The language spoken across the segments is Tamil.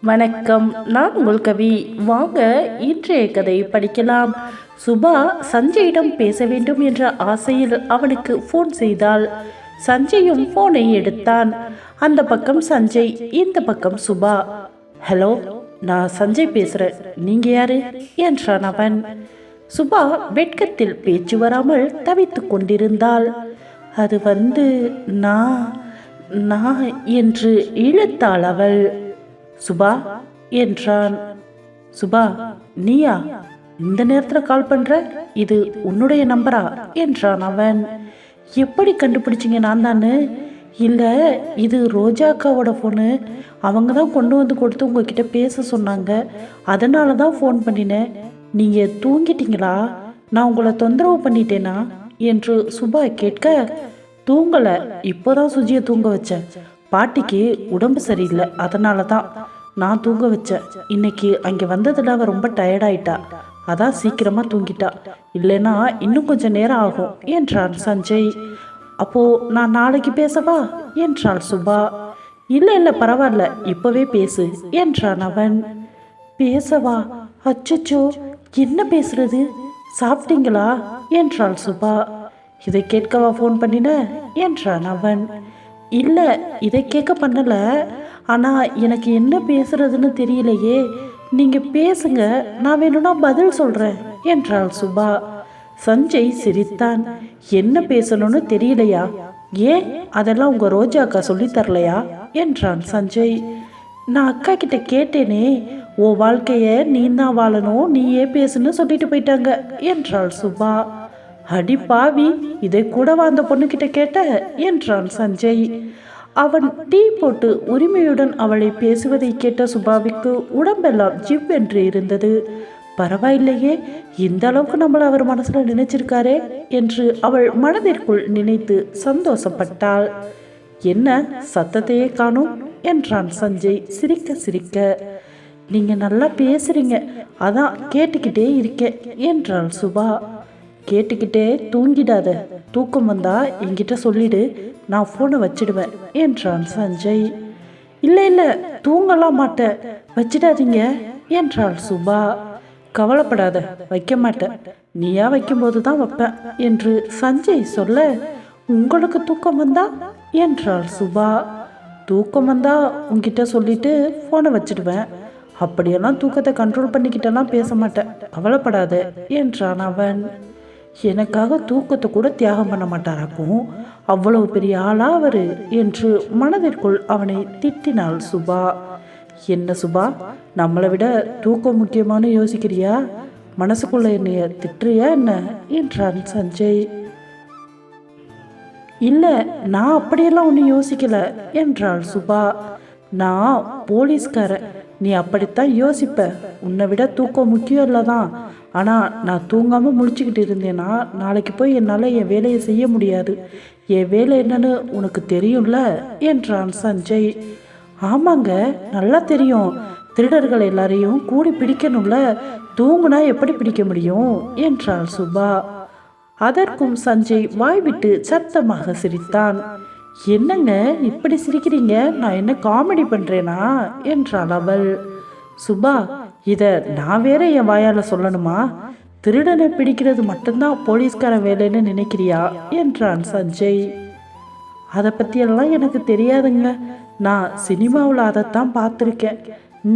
வணக்கம். நான் உங்கள் கவி. வாங்க இன்றைய கதை படிக்கலாம். சுபா சஞ்சயிடம் பேச வேண்டும் என்ற ஆசையில் அவனுக்கு ஃபோன் செய்தாள். சஞ்சயும் ஃபோனை எடுத்தான். அந்த பக்கம் சஞ்சய் இந்த பக்கம் சுபா. ஹலோ நான் சஞ்சய் பேசுகிறேன் நீங்கள் யாரு? என்றான் அவன். சுபா வெட்கத்தில் பேச்சு வராமல் தவித்துக் கொண்டிருந்தாள். அது வந்து நான் நான் என்று இழுத்தாள் அவள். சுபா என்றான். சுபா நீயா? இந்த நேரத்தில் கால் பண்ற? இது உன்னுடைய நம்பரா என்றான் அவன். எப்படி கண்டுபிடிச்சிங்க நான் தானு? இல்லை இது ரோஜா அக்காவோட ஃபோனு அவங்க தான் கொண்டு வந்து கொடுத்து உங்ககிட்ட பேச சொன்னாங்க. அதனால தான் ஃபோன் பண்ணினேன். நீங்கள் தூங்கிட்டீங்களா? நான் உங்களை தொந்தரவு பண்ணிட்டேனா? என்று சுபா கேட்க தூங்கலை. இப்போதான் சுஜியை தூங்க வச்சேன். பாட்டிக்கு உடம்பு சரியில்லை. அதனால தான். நான் தூங்க வச்சேன். இன்னைக்கு அங்கே வந்ததில் அவள் ரொம்ப டயர்டாயிட்டா அதான் சீக்கிரமாக தூங்கிட்டா. இல்லைன்னா இன்னும் கொஞ்சம் நேரம் ஆகும் என்றான் சஞ்சய். அப்போ நான் நாளைக்கு பேசவா? என்றாள் சுபா. இல்லை இல்லை பரவாயில்ல இப்போவே பேசு என்றான் அவன். பேசவா? அச்சச்சோ என்ன பேசுறது? சாப்பிட்டீங்களா? என்றாள் சுபா. இதை கேட்கவா ஃபோன் பண்ணின? என்றான் அவன். இல்லை இதை கேட்க பண்ணல. ஆனால் எனக்கு என்ன பேசுறதுன்னு தெரியலையே. நீங்கள் பேசுங்க நான் வேணும்னா பதில் சொல்கிறேன் என்றாள் சுபா. சஞ்சய் சிரித்தான். என்ன பேசணும்னு தெரியலையா? ஏன்? அதெல்லாம் உங்கள் ரோஜா அக்கா சொல்லித் தரலையா? என்றான் சஞ்சய். நான் அக்கா கிட்ட கேட்டேனே ஓ வாழ்க்கைய நீ தான் வாழணும் நீயே பேசுன்னு சொல்லிட்டு போயிட்டாங்க என்றாள் சுபா. அடி பாவி இதை கூடவா அந்த பொண்ணுக்கிட்ட கேட்ட என்றான் சஞ்சய். அவன் டீ போட்டு உரிமையுடன் அவளை பேசுவதை கேட்ட சுபாவிக்கு உடம்பெல்லாம் ஜிவ்வென்று இருந்தது. பரவாயில்லையே இந்த அளவுக்கு நம்மளை அவர் மனசுல நினைச்சிருக்காரே? என்று அவள் மனதிற்குள் நினைத்து சந்தோஷப்பட்டாள். என்ன சத்தத்தையே காணும்? என்றான் சஞ்சய் சிரிக்க சிரிக்க. நீங்க நல்லா பேசுறீங்க அதான் கேட்டுக்கிட்டே இருக்கேன் என்றாள் சுபா. கேட்டுக்கிட்டே தூங்கிடாத. தூக்கம் வந்தா என்கிட்ட சொல்லிடு நான் ஃபோனை வச்சிடுவேன் என்றான் சஞ்சய். இல்லை இல்லை தூங்கலாம் மாட்டேன் வச்சிடாதீங்க என்றாள் சுபா. கவலைப்படாத வைக்க மாட்டேன் நீயா வைக்கும்போது தான் வைப்பேன் என்று சஞ்சய் சொல்ல உங்களுக்கு தூக்கம் வந்தா என்றாள் சுபா. தூக்கம் வந்தா உங்ககிட்ட சொல்லிட்டு ஃபோனை வச்சிடுவேன் அப்படியெல்லாம் தூக்கத்தை கண்ட்ரோல் பண்ணிக்கிட்டெல்லாம் பேச மாட்டேன் கவலைப்படாத என்றான் அவன். எனக்காக தூக்கத்தை கூட தியாகம் பண்ண மாட்டாராக்கும். அவ்வளவு பெரிய ஆளா அவரு என்று மனதிற்குள் அவனை திட்டினாள் சுபா. என்ன சுபா நம்மளை விட தூக்கம் முக்கியமானு யோசிக்கிறியா? மனசுக்குள்ள என்னைய திட்டுறியா என்ன? என்றான் சஞ்சய். இல்லை நான் அப்படியெல்லாம் ஒன்றும் யோசிக்கல என்றாள் சுபா. நான் போலீஸ்காரன் நீ அப்படித்தான் யோசிப்ப. உன்னை விட தூக்கம் முக்கியம் இல்லை தான் ஆனால் நான் தூங்காமல் முடிச்சுக்கிட்டு இருந்தேன்னா நாளைக்கு போய் என்னால் என் வேலையை செய்ய முடியாது. என் வேலை என்னன்னு உனக்கு தெரியும்ல? என்றான் சஞ்சய். ஆமாங்க நல்லா தெரியும். திருடர்கள் எல்லாரையும் கூடி பிடிக்கணும்ல? தூங்குனா எப்படி பிடிக்க முடியும்? என்றாள் சுபா. அதற்கும் சஞ்சய் வாய்விட்டு சத்தமாக சிரித்தான். என்னங்க இப்படி சிரிக்கிறீங்க? நான் என்ன காமெடி பண்றேனா? என்றாள் அவள். சுபா இதை நான் வேற என் வாயால் சொல்லணுமா? திருடனை பிடிக்கிறது மட்டும்தான் போலீஸ்காரன் வேலைன்னு நினைக்கிறியா? என்றான் சஞ்சய். அதை பற்றியெல்லாம் எனக்கு தெரியாதுங்க. நான் சினிமாவில் அதைத்தான் பார்த்துருக்கேன்.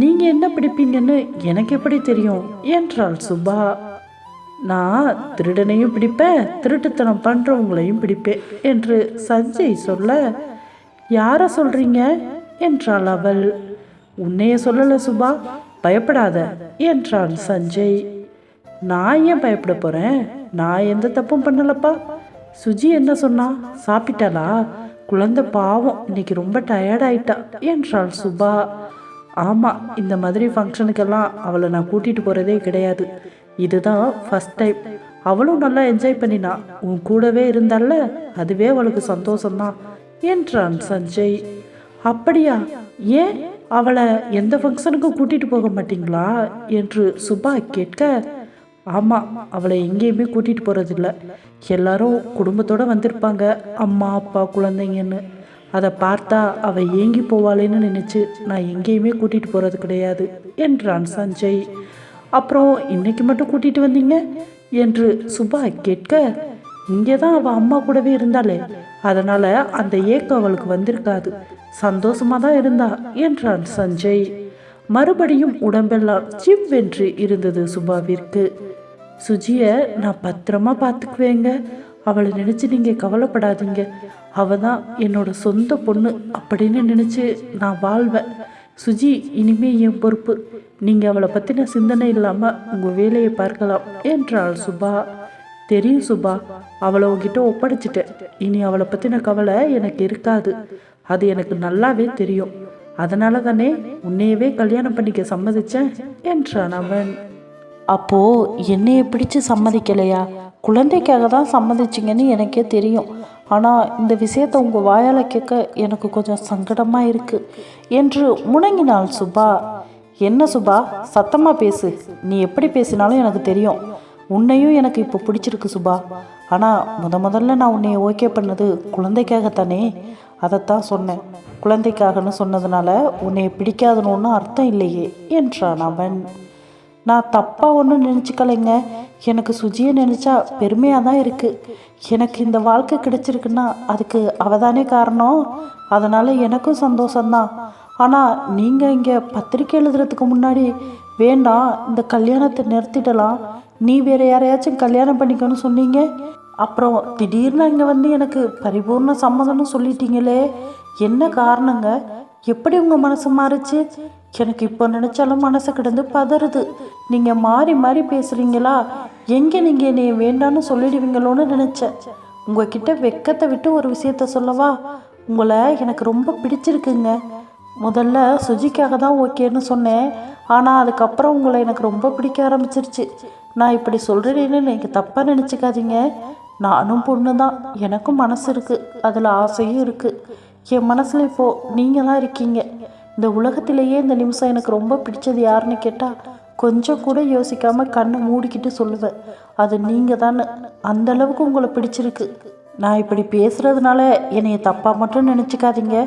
நீங்கள் என்ன பிடிப்பீங்கன்னு எனக்கு எப்படி தெரியும்? என்றாள் சுபா. நான் திருடனையும் பிடிப்பேன் திருட்டுத்தனம் பண்ணுறவங்களையும் பிடிப்பேன் என்று சஞ்சய் சொல்ல யாரை சொல்கிறீங்க என்றாள் அவள். உன்னைய சொல்லலை சுபா. பயப்படாத என்றான் சஞ்சய். நான் ஏன் பயப்பட போகிறேன் நான் எந்த தப்பும் பண்ணலப்பா. சுஜி என்ன சொன்னா? சாப்பிட்டாளா? குழந்தை பாவம் இன்னைக்கு ரொம்ப டயர்டாயிட்டா என்றாள் சுபா. ஆமாம் இந்த மாதிரி ஃபங்க்ஷனுக்கெல்லாம் அவளை நான் கூட்டிகிட்டு போகிறதே கிடையாது. இதுதான் ஃபஸ்ட் டைம் அவளும் நல்லா என்ஜாய் பண்ணினா உன் கூடவே இருந்தால அதுவே அவளுக்கு சந்தோஷம்தான் என்றான் சஞ்சய். அப்படியா? ஏன் அவளை எந்த ஃபங்க்ஷனுக்கும் கூட்டிகிட்டு போக மாட்டீங்களா என்று சுபா கேட்க ஆமாம் அவளை எங்கேயுமே கூட்டிகிட்டு போகிறதில்ல எல்லாரும் குடும்பத்தோடு வந்திருப்பாங்க அம்மா அப்பா குழந்தைங்கன்னு. அதை பார்த்தா அவள் ஏங்கி போவாளேன்னு நினச்சி நான் எங்கேயுமே கூட்டிகிட்டு போகிறது கிடையாது என்றான் சஞ்சய். அப்புறம் இன்னைக்கு மட்டும் கூட்டிகிட்டு வந்தீங்க? என்று சுபா கேட்க இங்கே தான் அவள் அம்மா கூடவே இருந்தாளே. அதனால் அந்த ஏக்கம் அவளுக்கு வந்திருக்காது. சந்தோஷமாக தான் இருந்தா என்றான் சஞ்சய். மறுபடியும் உடம்பெல்லாம் சிவ்வென்று இருந்தது சுபாவிற்கு. சுஜியை நான் பத்திரமா பார்த்துக்குவேங்க அவளை நினச்சி நீங்கள் கவலைப்படாதீங்க. அவள் தான் என்னோட சொந்த பொண்ணு அப்படின்னு நினச்சி நான் வாழ்வேன். சுஜி இனிமே என் பொறுப்பு. நீங்கள் அவளை பற்றின சிந்தனை இல்லாமல் உங்கள் வேலையை பார்க்கலாம் என்றாள் சுபா. தெரியும் சுபா. அவளை உங்ககிட்ட ஒப்படைச்சிட்டேன். இனி அவளை பற்றின கவலை எனக்கு இருக்காது. அது எனக்கு நல்லாவே தெரியும். அதனால தானே உன்னையவே கல்யாணம் பண்ணிக்க சம்மதிச்சேன் என்றான் அவன். அப்போ என்னைய பிடிச்சு சம்மதிக்கலையா? குழந்தைக்காக தான் சம்மதிச்சிங்கன்னு எனக்கே தெரியும். ஆனால் இந்த விஷயத்தை உங்கள் வாயால் கேட்க எனக்கு கொஞ்சம் சங்கடமாக இருக்குது என்று முணங்கினாள் சுபா. என்ன சுபா? சத்தமாக பேசு. நீ எப்படி பேசினாலும் எனக்கு தெரியும். உன்னையும் எனக்கு இப்போ பிடிச்சிருக்கு சுபா. ஆனால் முத முதல்ல நான் உன்னைய ஓகே பண்ணது குழந்தைக்காகத்தானே? அதைத்தான் சொன்னேன். குழந்தைக்காகன்னு சொன்னதுனால உன்னை பிடிக்காதுன்னு ஒன்றும் அர்த்தம் இல்லையே என்றான் அவன். நான் தப்பாக ஒன்றும் நினச்சிக்கலைங்க. எனக்கு சுஜியை நினச்சா பெருமையாக தான் இருக்குது எனக்கு இந்த வாழ்க்கை கிடைச்சிருக்குன்னா அதுக்கு அவதானே காரணம்? அதனால் எனக்கும் சந்தோஷந்தான் ஆனால் நீங்கள் இங்கே பத்திரிக்கை எழுதுறதுக்கு முன்னாடி வேண்டாம் இந்த கல்யாணத்தை நிறுத்திடலாம். நீ வேறு யாரையாச்சும் கல்யாணம் பண்ணிக்கோன்னு சொன்னீங்க? அப்புறம் திடீர்னு இங்கே வந்து எனக்கு பரிபூர்ண சம்மதம்னு சொல்லிட்டீங்களே. என்ன காரணங்க? எப்படி உங்கள் மனசு மாறுச்சு? எனக்கு இப்போ நினச்சாலும் மனசு கிடந்து பதறுது. நீங்கள் மாறி மாறி பேசுகிறீங்களா எங்கே நீங்கள் என்னை வேண்டான்னு சொல்லிடுவீங்களோன்னு நினச்சேன். உங்ககிட்ட வெக்கத்தை விட்டு ஒரு விஷயத்த சொல்லவா? உங்களை எனக்கு ரொம்ப பிடிச்சிருக்குங்க. முதல்ல சுஜிக்காக தான் ஓகேன்னு சொன்னேன். ஆனால் அதுக்கப்புறம் உங்களை எனக்கு ரொம்ப பிடிக்க ஆரம்பிச்சிருச்சு. நான் இப்படி சொல்கிறேன்னு நீங்கள் தப்பாக நினச்சிக்காதீங்க. நானும் பொண்ணு தான் எனக்கும் மனசு இருக்குது அதில் ஆசையும் இருக்குது என் மனசில் இப்போது நீங்கள் தான் இருக்கீங்க. இந்த உலகத்திலேயே இந்த நிமிஷம் எனக்கு ரொம்ப பிடிச்சது யாருன்னு கேட்டால் கொஞ்சம் கூட யோசிக்காமல் கண்ணை மூடிக்கிட்டு சொல்லுவேன் அது நீங்கள் தானே அந்த அளவுக்கு உங்களை பிடிச்சிருக்கு. நான் இப்படி பேசுகிறதுனால என்னைய தப்பாக மட்டும் நினச்சிக்காதீங்க.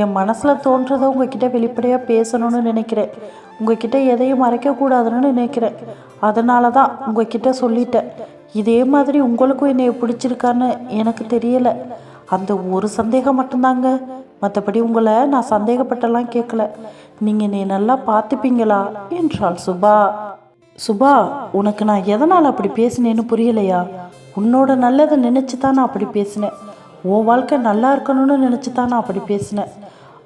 என் மனசில் தோன்றதை உங்ககிட்ட வெளிப்படையாக பேசணும்னு நினைக்கிறேன். உங்ககிட்ட எதையும் மறைக்கக்கூடாதுன்னு நினைக்கிறேன். அதனால தான் உங்ககிட்ட சொல்லிட்டேன். இதே மாதிரி உங்களுக்கும் என்னை பிடிச்சிருக்கான்னு எனக்கு தெரியலை. அந்த ஒரு சந்தேகம் மட்டும்தாங்க. மற்றபடி உங்களை நான் சந்தேகப்பட்டெல்லாம் கேட்கல நீங்கள் என்னை நல்லா பார்த்துப்பீங்களா? என்றாள் சுபா. சுபா உனக்கு நான் எதனால் அப்படி பேசினேன்னு புரியலையா? உன்னோட நல்லதை நினச்சி தான் நான் அப்படி பேசினேன். உன் வாழ்க்கை நல்லா இருக்கணும்னு நினச்சி தான் நான் அப்படி பேசினேன்.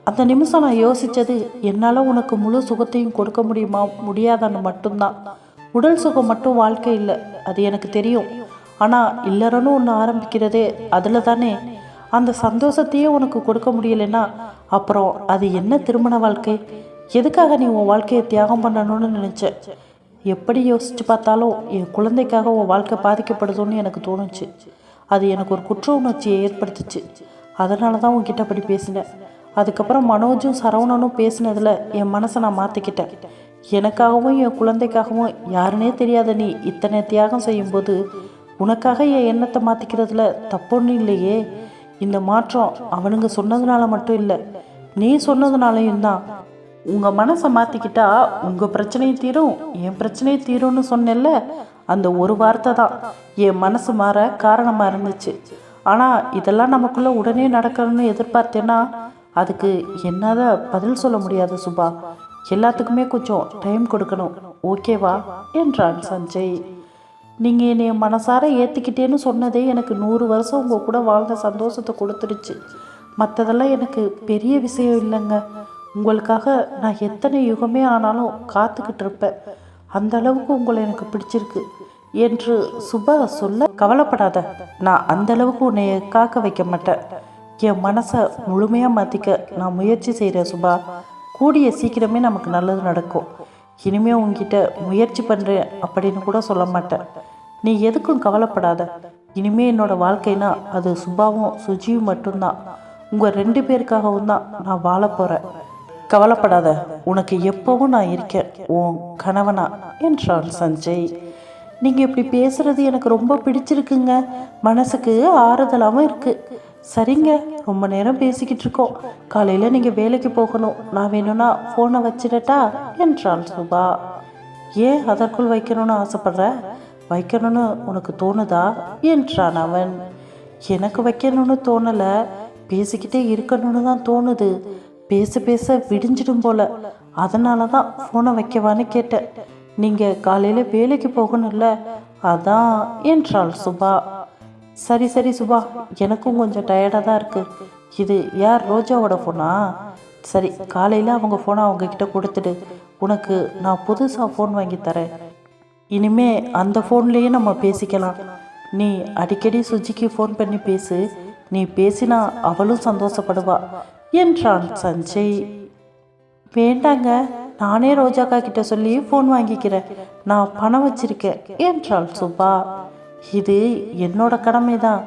அந்த நிமிஷம் நான் யோசித்தது என்னால் உனக்கு முழு சுகத்தையும் கொடுக்க முடியுமா? முடியாதான்னு மட்டும்தான். உடல் சுகம் மட்டும் வாழ்க்கை இல்லை அது எனக்கு தெரியும். ஆனால் இல்லறன்னு ஒன்று ஆரம்பிக்கிறதே அதில் தானே. அந்த சந்தோஷத்தையே உனக்கு கொடுக்க முடியலைன்னா அப்புறம் அது என்ன திருமண வாழ்க்கை? எதுக்காக நீ உன் வாழ்க்கையை தியாகம் பண்ணணும்னு நினச்ச? எப்படி யோசிச்சு பார்த்தாலும் என் குழந்தைக்காக உன் வாழ்க்கை பாதிக்கப்படுதுன்னு எனக்கு தோணுச்சு. அது எனக்கு ஒரு குற்ற உணர்ச்சியை ஏற்படுத்துச்சு. அதனால தான் உன்கிட்ட அப்படி பேசினேன். அதுக்கப்புறம் மனோஜும் சரவணனும் பேசினதில் என் மனசை நான் மாற்றிக்கிட்டேன் எனக்காகவும் என் குழந்தைக்காகவும் யாருனே தெரியாத நீ இத்தனை தியாகம் செய்யும்போது உனக்காக என் எண்ணத்தை மாற்றிக்கிறதுல தப்பொன்னு இல்லையே. இந்த மாற்றம் அவனுங்க சொன்னதுனால மட்டும் இல்லை நீ சொன்னதுனாலையும் தான். உங்கள் மனசை மாற்றிக்கிட்டா உங்கள் பிரச்சனையும் தீரும் என் பிரச்சனையும் தீரும்னு சொன்னேன்ல அந்த ஒரு வார்த்தை தான். என் மனசு மாற காரணமாக இருந்துச்சு. ஆனால் இதெல்லாம் நமக்குள்ளே உடனே நடக்கணும்னு எதிர்பார்த்தேன்னா அதுக்கு என்னால் பதில் சொல்ல முடியாது சுபா. எல்லாத்துக்குமே கொஞ்சம் டைம் கொடுக்கணும். ஓகேவா என்றான் சஞ்சய். நீங்கள் என்னை மனசார ஏற்றிக்கிட்டேன்னு சொன்னதே எனக்கு நூறு வருஷம் உங்கள் கூட வாழ்ந்த சந்தோஷத்தை கொடுத்துருச்சு மற்றதெல்லாம் எனக்கு பெரிய விஷயம் இல்லைங்க. உங்களுக்காக நான் எத்தனை யுகமே ஆனாலும் காத்துக்கிட்டு இருப்பேன். அந்த அளவுக்கு உங்களை எனக்கு பிடிச்சிருக்கு என்று சுபா சொல்ல கவலைப்படாத. நான் அந்த அளவுக்கு உன்னை காக்க வைக்க மாட்டேன். என் மனசை முழுமையாக மாற்றிக்க நான் முயற்சி செய்கிறேன் சுபா. கூடிய சீக்கிரமே நமக்கு நல்லது நடக்கும். இனிமே உங்ககிட்ட முயற்சி பண்ணுறேன் அப்படின்னு கூட சொல்ல மாட்டேன். நீ எதுக்கும் கவலைப்படாத. இனிமே என்னோடய வாழ்க்கைனா அது சுபாவும் சுஜியும் மட்டும்தான். உங்கள் ரெண்டு பேருக்காகவும் தான் நான் வாழ போகிறேன் கவலைப்படாத உனக்கு எப்பவும் நான் இருக்கேன் உன் கணவனா? என்றான் சஞ்சய். நீங்கள் இப்படி பேசுறது எனக்கு ரொம்ப பிடிச்சிருக்குங்க. மனசுக்கு ஆறுதலாகவும் இருக்குது சரிங்க ரொம்ப நேரம் பேசிக்கிட்டு இருக்கோம். காலையில் நீங்கள் வேலைக்கு போகணும். நான் வேணும்னா ஃபோனை வச்சிடட்டா? என்றாள் சுபா. ஏன் அதற்குள் வைக்கணும்னு ஆசைப்படுற? வைக்கணும்னு உனக்கு தோணுதா? என்றான் அவன். எனக்கு வைக்கணும்னு தோணலை. பேசிக்கிட்டே இருக்கணும்னு தான் தோணுது. பேச பேச விடிஞ்சிடும் போல. அதனால தான் ஃபோனை வைக்கவான்னு கேட்டேன். நீங்கள் காலையில் வேலைக்கு போகணும்ல? அதான் என்றாள் சுபா. சரி சரி சுபா எனக்கும் கொஞ்சம் டயர்டாக தான் இருக்குது இது யார் ரோஜாவோட ஃபோனா சரி காலையில் அவங்க ஃபோனை அவங்க கிட்ட கொடுத்துடு. உனக்கு நான் புதுசாக ஃபோன் வாங்கி தரேன். இனிமே அந்த ஃபோன்லேயே நம்ம பேசிக்கலாம். நீ அடிக்கடி சுஜிக்கு ஃபோன் பண்ணி பேசு. நீ பேசினா அவளும் சந்தோஷப்படுவா. என்றான் சஞ்சய். வேண்டாங்க நானே ரோஜாக்கா கிட்ட சொல்லி ஃபோன் வாங்கிக்கிறேன். நான் பணம் வச்சிருக்கேன் என்றாள் சுபா. இது என்னோட கடமை தான்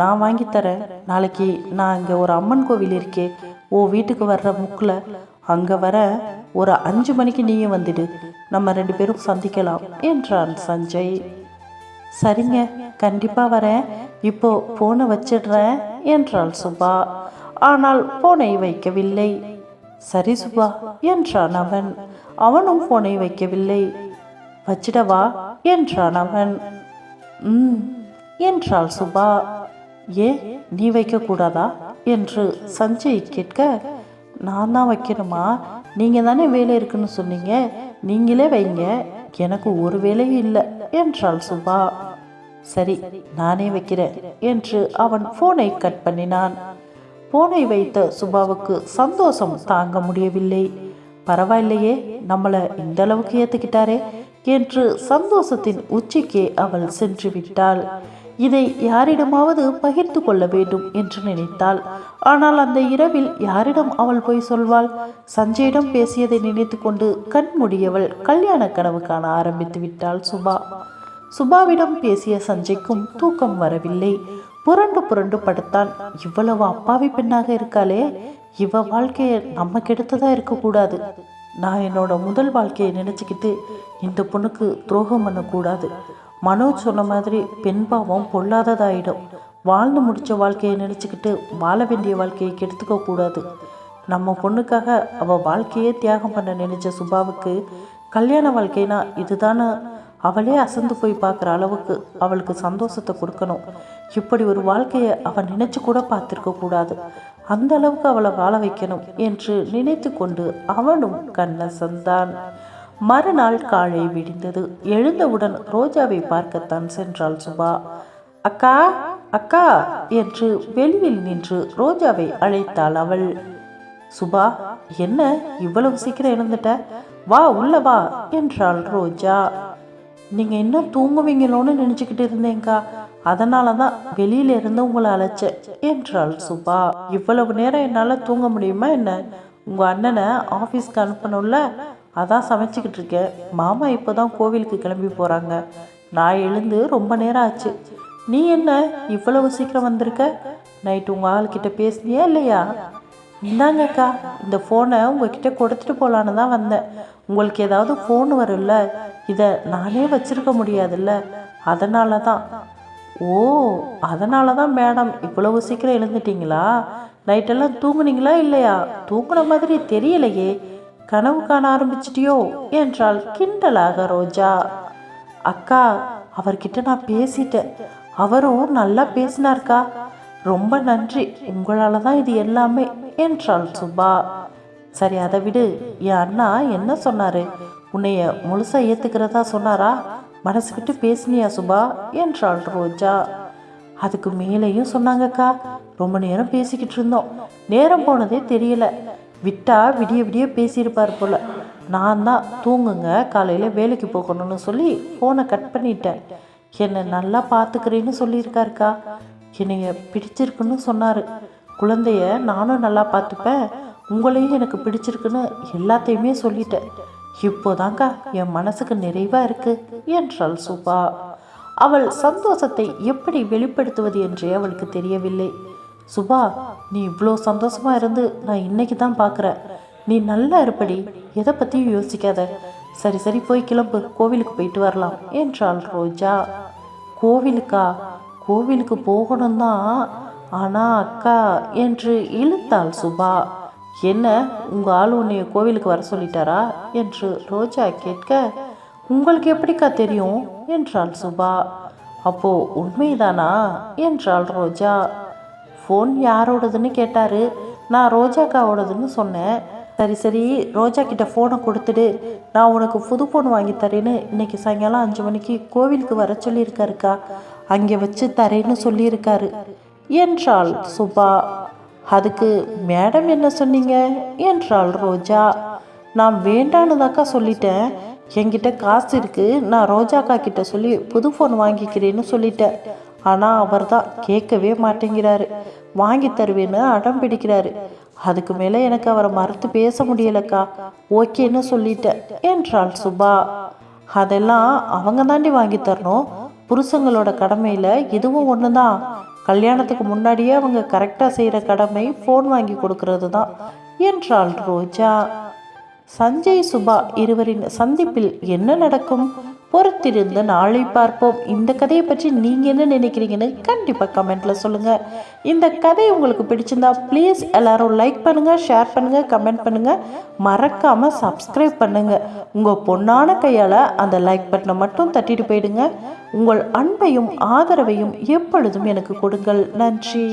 நான் வாங்கித்தரேன் நாளைக்கு நான் இங்கே ஒரு அம்மன் கோவில் இருக்கே. ஓ வீட்டுக்கு வர்ற முக்கில் அங்கே வர ஒரு அஞ்சு மணிக்கு நீயும் வந்துடு. நம்ம ரெண்டு பேரும் சந்திக்கலாம் என்றான் சஞ்சய். சரிங்க கண்டிப்பாக வரேன். இப்போ ஃபோனை வச்சிடுறேன் என்றாள் சுபா. ஆனால் ஃபோனை வைக்கவில்லை. சரி சுபா என்றான் அவன். அவனும் ஃபோனை வைக்கவில்லை. வச்சிடவா என்றான் அவன். ம் என்றாள் சுபா. ஏ நீ வைக்கக்கூடாதா? என்று சஞ்சய் கேட்க நான் தான் வைக்கணுமா? நீங்கள் தானே வேலை இருக்குன்னு சொன்னீங்க. நீங்களே வைங்க. எனக்கு ஒரு வேலையும் இல்லை என்றாள் சுபா. சரி நானே வைக்கிறேன் என்று அவன் ஃபோனை கட் பண்ணினான். ஃபோனை வைத்த சுபாவுக்கு சந்தோஷம் தாங்க முடியவில்லை. பரவாயில்லையே நம்மளை இந்த அளவுக்கு ஏற்றுக்கிட்டாரே என்று சந்தோஷத்தின் உச்சிக்கே அவள் சென்று விட்டாள். இதை யாரிடமாவது பகிர்ந்து கொள்ள வேண்டும் என்று நினைத்தாள். ஆனால் அந்த இரவில் யாரிடம் அவள் போய் சொல்வாள்? சஞ்சயிடம் பேசியதை நினைத்து கொண்டு கண்மூடியவள் கல்யாண கனவு காண ஆரம்பித்து விட்டாள் சுபா. சுபாவிடம் பேசிய சஞ்சய்க்கும் தூக்கம் வரவில்லை. புரண்டு புரண்டு படுத்தான் இவ்வளவு அப்பாவி பெண்ணாக இருக்காளே இவ வாழ்க்கையை நம்ம கெடுத்ததா இருக்கக்கூடாது. நான் என்னோட முதல் வாழ்க்கையை நினச்சிக்கிட்டு இந்த பொண்ணுக்கு துரோகம் பண்ணக்கூடாது. மனோஜ் சொன்ன மாதிரி பெண் பாவம் பொல்லாததாயிடும். வாழ்ந்து முடிச்ச வாழ்க்கையை நினச்சிக்கிட்டு வாழ வேண்டிய வாழ்க்கையை கெடுத்துக்க கூடாது. நம்ம பொண்ணுக்காக அவ வாழ்க்கையே தியாகம் பண்ண நினைச்ச சுபாவுக்கு கல்யாண வாழ்க்கைனா இதுதானே அவளே அசந்து போய் பார்க்குற அளவுக்கு அவளுக்கு சந்தோஷத்தை கொடுக்கணும். இப்படி ஒரு வாழ்க்கையை அவன் நினைச்சு கூட பார்த்திருக்க கூடாது. அந்த அளவுக்கு அவளை வாழ வைக்கணும் என்று நினைத்து கொண்டு அவனும் கண்ணசந்தான் மறுநாள் காலை விடிந்தது. எழுந்தவுடன் ரோஜாவை பார்க்கத்தான் சென்றாள் சுபா. அக்கா அக்கா என்று வெளியில் நின்று ரோஜாவை அழைத்தாள் அவள். சுபா என்ன இவ்வளவு சீக்கிரம் எழுந்துட்ட? வா உள்ள வா என்றாள் ரோஜா. நீங்கள் இன்னும் தூங்குவீங்களோன்னு நினச்சிக்கிட்டு இருந்தேங்க்கா அதனால தான் வெளியில இருந்து உங்களை அழைச்சேன் என்றாள் சுபா இவ்வளவு நேரம் என்னால் தூங்க முடியுமா என்ன? உங்கள் அண்ணனை ஆஃபீஸ்க்கு அனுப்பணும்ல? அதான் சமைச்சிக்கிட்டு இருக்கேன் மாமா இப்போ தான் கோவிலுக்கு கிளம்பி போகிறாங்க நான் எழுந்து ரொம்ப நேரம் ஆச்சு. நீ என்ன இவ்வளவு சீக்கிரம் வந்திருக்க? நைட்டு உங்கள் ஆள்கிட்ட பேசினியா இல்லையா? இந்தாங்கக்கா இந்த ஃபோனை உங்ககிட்ட கொடுத்துட்டு போகலான்னு தான் வந்தேன். உங்களுக்கு ஏதாவது ஃபோன் வரும்ல? இதை நானே வச்சுருக்க முடியாதுல்ல? அதனால தான் ஓ அதனால தான் மேடம் இவ்வளவு சீக்கிரம் எழுந்துட்டீங்களா? நைட்டெல்லாம் தூங்குனீங்களா இல்லையா? தூங்குன மாதிரி தெரியலையே. கனவு காண ஆரம்பிச்சிட்டியோ? என்றாள் கிண்டலாக ரோஜா. அக்கா அவர்கிட்ட நான் பேசிட்டேன். அவரும் நல்லா பேசினார்க்கா. ரொம்ப நன்றி உங்களால தான் இது எல்லாமே என்றாள் சுபா. சரி அதை விடு. என் அண்ணா என்ன சொன்னாரு? உன்னைய முழுசா ஏத்துக்கிறதா சொன்னாரா? மனசு விட்டு பேசினியா சுபா? என்றாள் ரோஜா. அதுக்கு மேலேயும் சொன்னாங்கக்கா. ரொம்ப நேரம் பேசிக்கிட்டு இருந்தோம். நேரம் போனதே தெரியல. விட்டா விடிய விடிய பேசியிருப்பார் போல. நான் தான் தூங்குங்க காலையில் வேலைக்கு போகணும்னு சொல்லி ஃபோனை கட் பண்ணிட்டேன். என்னை நல்லா பார்த்துக்கிறேன்னு சொல்லியிருக்காருக்கா. என்னைய பிடிச்சிருக்குன்னு சொன்னார். குழந்தைய நானும் நல்லா பார்த்துப்பேன். உங்களையும் எனக்கு பிடிச்சிருக்குன்னு எல்லாத்தையுமே சொல்லிட்டேன். இப்போதாங்க்கா என் மனசுக்கு நிறைவாக இருக்கு என்றாள் சுபா. அவள் சந்தோஷத்தை எப்படி வெளிப்படுத்துவது என்றே அவளுக்கு தெரியவில்லை. சுபா நீ இவ்வளோ சந்தோஷமா இருந்து நான் இன்னைக்கு தான் பார்க்குறேன் நீ நல்லா இருப்படி எதை பற்றியும் யோசிக்காத. சரி சரி போய் கிளம்பு கோவிலுக்கு போயிட்டு வரலாம் என்றாள் ரோஜா. கோவிலுக்கா? கோவிலுக்கு போகணும் தான் ஆனால் அக்கா என்று இழுத்தாள் சுபா. என்ன உங்கள் ஆள் உன்னைய கோவிலுக்கு வர சொல்லிட்டாரா? என்று ரோஜா கேட்க உங்களுக்கு எப்படிக்கா தெரியும்? என்றாள் சுபா. அப்போ உண்மைதானா? என்றாள் ரோஜா. ஃபோன் யாரோடதுன்னு கேட்டாரு. நான் ரோஜாக்காவோடதுன்னு சொன்னேன். சரி சரி ரோஜா கிட்ட ஃபோனை கொடுத்துடு. நான் உனக்கு புது ஃபோன் வாங்கி தரேன்னு இன்னைக்கு சாயங்காலம் அஞ்சு மணிக்கு கோவிலுக்கு வர சொல்லியிருக்காருக்கா. அங்கே வச்சு தரேன்னு சொல்லியிருக்காரு. என்றாள் சுபா. அதுக்கு மேடம் என்ன சொன்னீங்க? என்றாள் ரோஜா. நான் வேண்டான்னு சொல்லிட்டேன். என்கிட்ட காசு இருக்குது நான் ரோஜாக்கா கிட்ட சொல்லி புது ஃபோன் வாங்கிக்கிறேன்னு சொல்லிட்டேன். ஆனால் அவர் தான் கேட்கவே மாட்டேங்கிறாரு. வாங்கி தருவேன்னு அடம் பிடிக்கிறாரு. அதுக்கு மேலே எனக்கு அவரை மறுத்து பேச முடியலக்கா. ஓகேன்னு சொல்லிட்டேன் என்றாள் சுபா. அதெல்லாம் அவங்க தாண்டி வாங்கி தரணும். புருஷங்களோட கடமையில் இதுவும் ஒன்று தான் கல்யாணத்துக்கு முன்னாடியே அவங்க கரெக்டாக செய்கிற கடமை ஃபோன் வாங்கி கொடுக்கறது தான் என்றாள் ரோஜா. சஞ்சய் சுபா இருவரின் சந்திப்பில் என்ன நடக்கும்? பொறுத்திருந்து நாளை பார்ப்போம். இந்த கதையை பற்றி நீங்கள் என்ன நினைக்கிறீங்கன்னு கண்டிப்பாக கமெண்ட்டில் சொல்லுங்கள் இந்த கதை உங்களுக்கு பிடிச்சிருந்தா ப்ளீஸ் எல்லாரும் லைக் பண்ணுங்கள் ஷேர் பண்ணுங்கள் கமெண்ட் பண்ணுங்கள் மறக்காமல் சப்ஸ்கிரைப் பண்ணுங்கள் உங்கள் பொண்ணான கையால் அந்த லைக் பட்டனை மட்டும் தட்டிட்டு போயிடுங்க. உங்கள் அன்பையும் ஆதரவையும் எப்பொழுதும் எனக்கு கொடுங்கள். நன்றி.